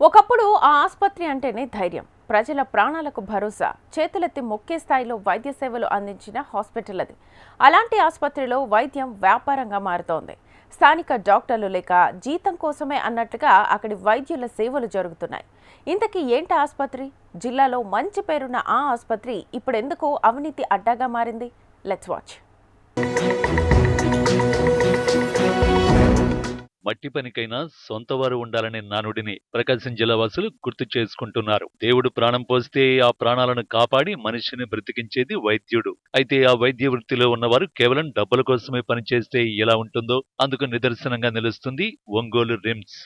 ఒకప్పుడు ఆ ఆసుపత్రి అంటేనే ధైర్యం. ప్రజల ప్రాణాలకు భరోసా చేతులెత్తి మొక్కే స్థాయిలో వైద్య సేవలు అందించిన హాస్పిటల్ అది. అలాంటి ఆసుపత్రిలో వైద్యం వ్యాపారంగా మారుతోంది. స్థానిక డాక్టర్లు లేక జీతం కోసమే అన్నట్టుగా అక్కడి వైద్యుల సేవలు జరుగుతున్నాయి. ఇంతకీ ఏంటి ఆసుపత్రి? జిల్లాలో మంచి పేరున్న ఆ ఆసుపత్రి ఇప్పుడెందుకు అవినీతి అడ్డాగా మారింది? లెట్స్ వాచ్ మట్టి పనికైనా సొంత వారు ఉండాలనే నానుడిని ప్రకాశం జిల్లా వాసులు గుర్తు చేసుకుంటున్నారు. దేవుడు ప్రాణం పోస్తే ఆ ప్రాణాలను కాపాడి మనిషిని బ్రతికించేది వైద్యుడు. అయితే ఆ వైద్య వృత్తిలో ఉన్నవారు కేవలం డబ్బుల కోసమే పనిచేస్తే ఎలా ఉంటుందో అందుకు నిదర్శనంగా నిలుస్తుంది ఒంగోలు రిమ్స్.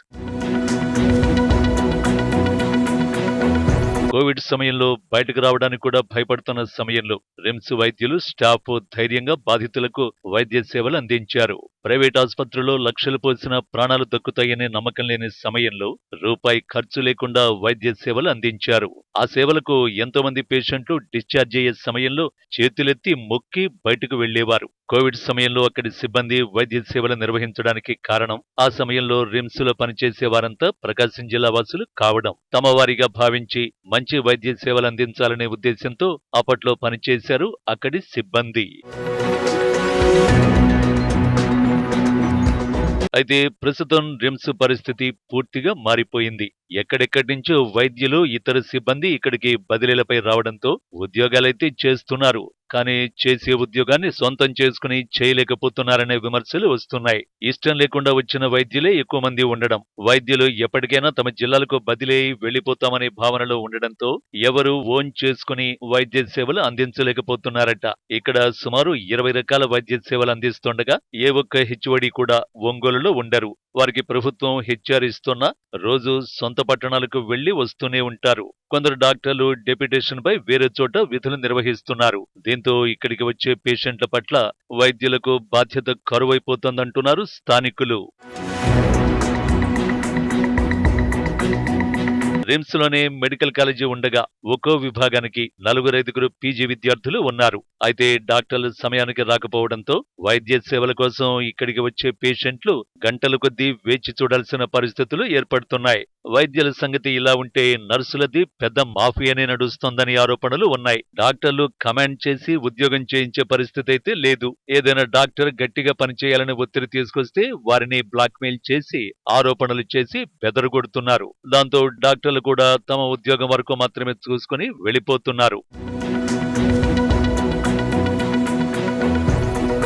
కోవిడ్ సమయంలో బయటకు రావడానికి కూడా భయపడుతున్న సమయంలో రిమ్స్ వైద్యులు స్టాఫ్ ధైర్యంగా బాధితులకు వైద్య సేవలు అందించారు. ప్రైవేట్ ఆసుపత్రుల్లో లక్షలు పోసిన ప్రాణాలు దక్కుతాయనే నమ్మకం లేని సమయంలో రూపాయి ఖర్చు లేకుండా వైద్య సేవలు అందించారు. ఆ సేవలకు ఎంతో మంది పేషెంట్లు డిశ్చార్జ్ అయ్యే సమయంలో చేతులెత్తి మొక్కి బయటకు వెళ్ళేవారు కోవిడ్ సమయంలో అక్కడి సిబ్బంది వైద్య సేవలు నిర్వహించడానికి కారణం ఆ సమయంలో రిమ్స్లో పనిచేసే వారంతా ప్రకాశం జిల్లా వాసులు కావడం. తమ వారిగా భావించి మంచి వైద్య సేవలు అందించాలనే ఉద్దేశంతో అప్పట్లో పనిచేశారు అక్కడి సిబ్బంది. అయితే ప్రస్తుతం రిమ్స్ పరిస్థితి పూర్తిగా మారిపోయింది. ఎక్కడెక్కడి నుంచో వైద్యులు ఇతర సిబ్బంది ఇక్కడికి బదిలీలపై రావడంతో ఉద్యోగాలైతే చేస్తున్నారు. కానీ చేసే ఉద్యోగాన్ని సొంతం చేసుకుని చేయలేకపోతున్నారనే విమర్శలు వస్తున్నాయి. ఇష్టం లేకుండా వచ్చిన వైద్యులే ఎక్కువ మంది ఉండడం వైద్యులు ఎప్పటికైనా తమ జిల్లాలకు బదిలీ వెళ్ళిపోతామనే భావనలో ఉండడంతో ఎవరు ఓన్ చేసుకుని వైద్య సేవలు అందించలేకపోతున్నారట. ఇక్కడ సుమారు ఇరవై రకాల వైద్య సేవలు అందిస్తుండగా ఏ ఒక్క హెచ్ఓడి కూడా ఒంగోలులో ఉండరు. వారికి ప్రభుత్వం హెచ్ఆర్ ఇస్తున్నా రోజు సొంత పట్టణాలకు వెళ్ళి వస్తూనే ఉంటారు. కొందరు డాక్టర్లు డెప్యుటేషన్ పై వేరే చోట విధులు నిర్వహిస్తున్నారు. దీంతో ఇక్కడికి వచ్చే పేషెంట్ల పట్ల వైద్యులకు బాధ్యత కరువైపోతోందంటున్నారు స్థానికులు. రిమ్స్లోనే మెడికల్ కాలేజీ ఉండగా ఒక్కో విభాగానికి నలుగురు ఐదుగురు పీజీ విద్యార్థులు ఉన్నారు. అయితే డాక్టర్లు సమయానికి రాకపోవడంతో వైద్య సేవల కోసం ఇక్కడికి వచ్చే పేషెంట్లు గంటల కొద్దీ వేచి చూడాల్సిన పరిస్థితులు ఏర్పడుతున్నాయి. వైద్యుల సంగతి ఇలా ఉంటే నర్సులది పెద్ద మాఫియానే నడుస్తోందని ఆరోపణలు ఉన్నాయి. డాక్టర్లు కమాండ్ చేసి ఉద్యోగం చేయించే పరిస్థితి అయితే లేదు. ఏదైనా డాక్టర్ గట్టిగా పనిచేయాలని ఒత్తిడి తీసుకొస్తే వారిని బ్లాక్మెయిల్ చేసి ఆరోపణలు చేసి బెదరగొడుతున్నారు. దాంతో డాక్టర్లు కూడా తమ ఉద్యోగం వరకు మాత్రమే చూసుకుని వెళ్ళిపోతున్నారు.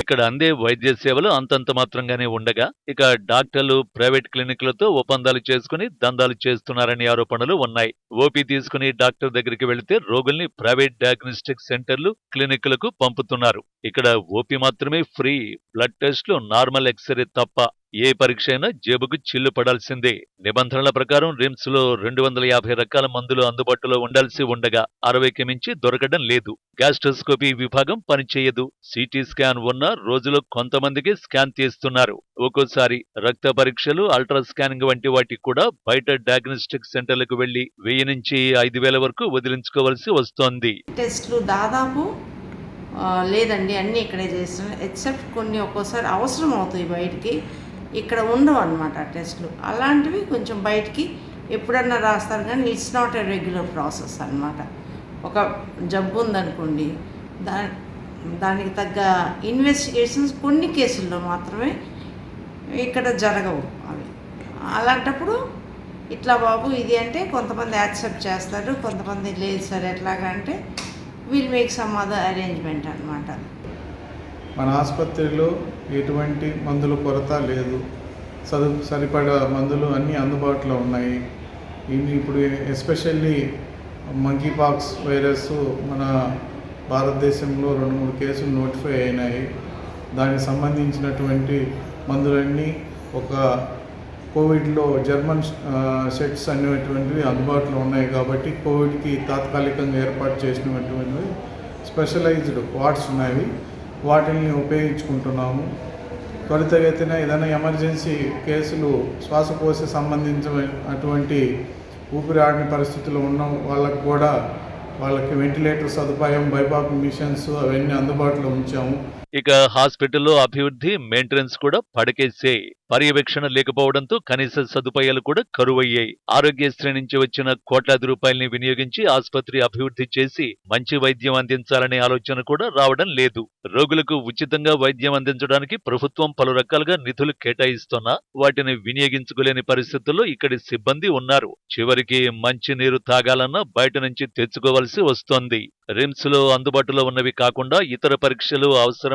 ఇక్కడ అందే వైద్య సేవలు అంతంత మాత్రంగానే ఉండగా ఇక డాక్టర్లు ప్రైవేట్ క్లినిక్లతో ఒప్పందాలు చేసుకుని దందాలు చేస్తున్నారని ఆరోపణలు ఉన్నాయి. ఓపీ తీసుకుని డాక్టర్ దగ్గరికి వెళితే రోగుల్ని ప్రైవేట్ డయాగ్నోస్టిక్ సెంటర్లు క్లినిక్లకు పంపుతున్నారు. ఇక్కడ ఓపీ మాత్రమే ఫ్రీ బ్లడ్ టెస్ట్లు నార్మల్ ఎక్స్రే తప్ప ఏ పరీక్ష అయినా జేబుకు చిల్లు పడాల్సిందే. నిబంధనల ప్రకారం రిమ్స్లో రెండు వందల యాభై రకాల మందులు అందుబాటులో ఉండాల్సి ఉండగా అరవైకి మించి దొరకడం లేదు. గ్యాస్ట్రోస్కోపీ విభాగం పనిచేయదు సిటీ స్కాన్ ఉన్న రోజులో కొంతమందికి స్కాన్ తీస్తున్నారు. ఒక్కోసారి రక్త పరీక్షలు అల్ట్రా స్కానింగ్ వంటి వాటికి కూడా బయట డయాగ్నోస్టిక్ సెంటర్లకు వెళ్ళి వెయ్యి నుంచి ఐదు వేల వరకు వదిలించుకోవాల్సి వస్తోంది. టెస్ట్లు దాదాపు లేదండి అన్ని ఇక్కడే చేస్తున్నాం. ఎక్సెప్ట్ కొన్ని ఒక్కోసారి అవసరం అవుతాయి బయటికి. ఇక్కడ ఉండవు అనమాట టెస్ట్లు. అలాంటివి కొంచెం బయటికి ఎప్పుడన్నా రాస్తారు కానీ it's not a regular process అన్నమాట. ఒక జబ్బు ఉందనుకోండి దా దానికి తగ్గ ఇన్వెస్టిగేషన్స్ కొన్ని కేసుల్లో మాత్రమే ఇక్కడ జరగవు అవి. అలాంటప్పుడు ఇట్లా బాబు ఇది అంటే కొంతమంది యాక్సెప్ట్ చేస్తారు కొంతమంది లేదు సార్ ఎట్లాగా అంటే will make some other arrangement అనమాట మన ఆసుపత్రిలో ఎటువంటి మందుల కొరత లేదు. సదు సరిపడా మందులు అన్నీ అందుబాటులో ఉన్నాయి. ఇవి ఇప్పుడు ఎస్పెషల్లీ మంకీ పాక్స్ వైరస్ మన భారతదేశంలో రెండు మూడు కేసులు నోటిఫై అయినాయి. దానికి సంబంధించినటువంటి మందులన్నీ ఒక కోవిడ్లో జర్మన్ సెట్స్ అనేటువంటివి అందుబాటులో ఉన్నాయి కాబట్టి కోవిడ్కి తాత్కాలికంగా ఏర్పాటు చేసినటువంటివి స్పెషలైజ్డ్ వార్డ్స్ ఉన్నాయి. వాటిని ఉపయోగించుకుంటున్నాము. త్వరితగతిన ఏదైనా ఎమర్జెన్సీ కేసులు శ్వాసకోశ సంబంధించిన అటువంటి ఊపిరాడని పరిస్థితులు ఉన్న వాళ్ళకు కూడా వాళ్ళకి వెంటిలేటర్ సదుపాయం బైపాప్ మిషన్స్ అవన్నీ అందుబాటులో ఉంచాము. ఇక హాస్పిటల్లో అభివృద్ధి మెయింటెనెన్స్ కూడా పడకేసే. పర్యవేక్షణ లేకపోవడంతో కనీస సదుపాయాలు కూడా కరువయ్యాయి. ఆరోగ్యశ్రీ నుంచి వచ్చిన కోట్లాది రూపాయల్ని వినియోగించి ఆసుపత్రి అభివృద్ధి చేసి మంచి వైద్యం అందించాలనే ఆలోచన కూడా రావడం లేదు. రోగులకు ఉచితంగా వైద్యం అందించడానికి ప్రభుత్వం పలు రకాలుగా నిధులు కేటాయిస్తున్నా వాటిని వినియోగించుకోలేని పరిస్థితుల్లో ఇక్కడి సిబ్బంది ఉన్నారు. చివరికి మంచి నీరు తాగాలన్నా బయట నుంచి తెచ్చుకోవాల్సి వస్తోంది. రిమ్స్లో అందుబాటులో ఉన్నవి కాకుండా ఇతర పరీక్షలు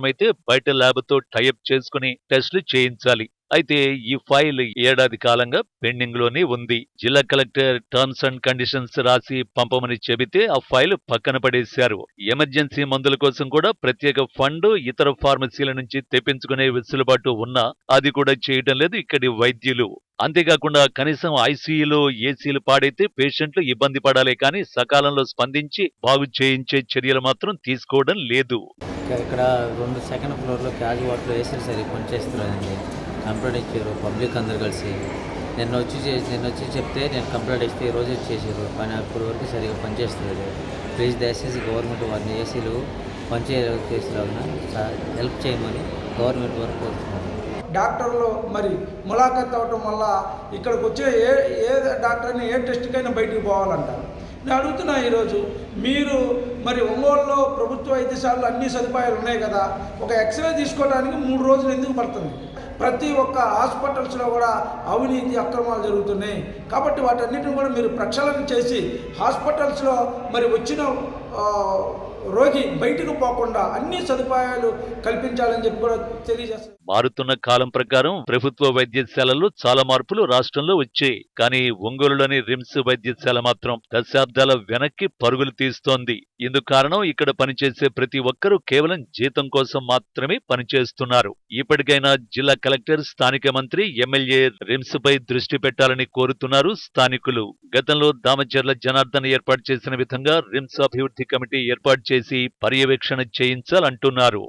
అవసరమైతే బయట ల్యాబ్తో టైఅప్ చేసుకుని టెస్టులు చేయించాలి. అయితే ఈ ఫైల్ ఏడాది కాలంగా పెండింగ్లోనే ఉంది. జిల్లా కలెక్టర్ టర్మ్స్ అండ్ కండిషన్స్ రాసి పంపమని చెబితే ఆ ఫైల్ పక్కన పడేశారు. ఎమర్జెన్సీ మందుల కోసం కూడా ప్రత్యేక ఫండ్ ఇతర ఫార్మసీల నుంచి తెప్పించుకునే వెసులుబాటు ఉన్నా అది కూడా చేయటం లేదు ఇక్కడి వైద్యులు. అంతేకాకుండా కనీసం ఐసీయూలో ఏసీలు పాడైతే పేషెంట్లు ఇబ్బంది పడాలే కానీ సకాలంలో స్పందించి బాగు చేయించే చర్యలు మాత్రం తీసుకోవడం లేదు. ఇక్కడ రెండు సెకండ్ ఫ్లోర్లో క్యాజువాట్లో ఏసీలు సరిగ్గా పనిచేస్తున్నారండి కంప్లైంట్ ఇచ్చారు పబ్లిక్ అందరు కలిసి. నిన్న వచ్చి నిన్న వచ్చి చెప్తే నేను కంప్లైంట్ ఇస్తే ఈ రోజు చేసారు కానీ అప్పటి వరకు సరిగ్గా పనిచేస్తలేదు. ప్లీజ్ దయచేసి గవర్నమెంట్ వారిని ఏసీలు పనిచేసేలాగా హెల్ప్ చేయమని గవర్నమెంట్ వరకు కోరుతున్నాను డాక్టర్లు మరి ములాఖత్ అవ్వటం వల్ల ఇక్కడికి వచ్చే ఏ ఏ డాక్టర్ని ఏ టెస్ట్కైనా బయటికి పోవాలంటారు? నేను అడుగుతున్నా ఈరోజు మీరు మరి ఒంగోలులో ప్రభుత్వ వైద్యశాలలో అన్ని సదుపాయాలు ఉన్నాయి కదా ఒక ఎక్స్రే తీసుకోవడానికి మూడు రోజులు ఎందుకు పడుతుంది? ప్రతి ఒక్క హాస్పిటల్స్లో కూడా అవినీతి అక్రమాలు జరుగుతున్నాయి. కాబట్టి వాటన్నిటిని కూడా మీరు ప్రక్షాళన చేసి హాస్పిటల్స్లో మరి వచ్చిన రోగి బయటకు పోకుండా అన్ని సదుపాయాలు కల్పించాలని చెప్పి కూడా తెలియజేస్తారు మారుతున్న కాలం ప్రకారం ప్రభుత్వ వైద్యశాలల్లో చాలా మార్పులు రాష్ట్రంలో వచ్చాయి. కానీ ఒంగోలులోని రిమ్స్ వైద్యశాల మాత్రం దశాబ్దాల వెనక్కి పరుగులు తీస్తోంది. ఇందుకు కారణం ఇక్కడ పనిచేసే ప్రతి ఒక్కరూ కేవలం జీతం కోసం మాత్రమే పనిచేస్తున్నారు. ఇప్పటికైనా జిల్లా కలెక్టర్ స్థానిక మంత్రి ఎమ్మెల్యే రిమ్స్ పై దృష్టి పెట్టాలని కోరుతున్నారు స్థానికులు. గతంలో దామచర్ల జనార్దన్ ఏర్పాటు చేసిన విధంగా రిమ్స్ అభివృద్ధి కమిటీ ఏర్పాటు చేసి పర్యవేక్షణ చేయించాలంటున్నారు.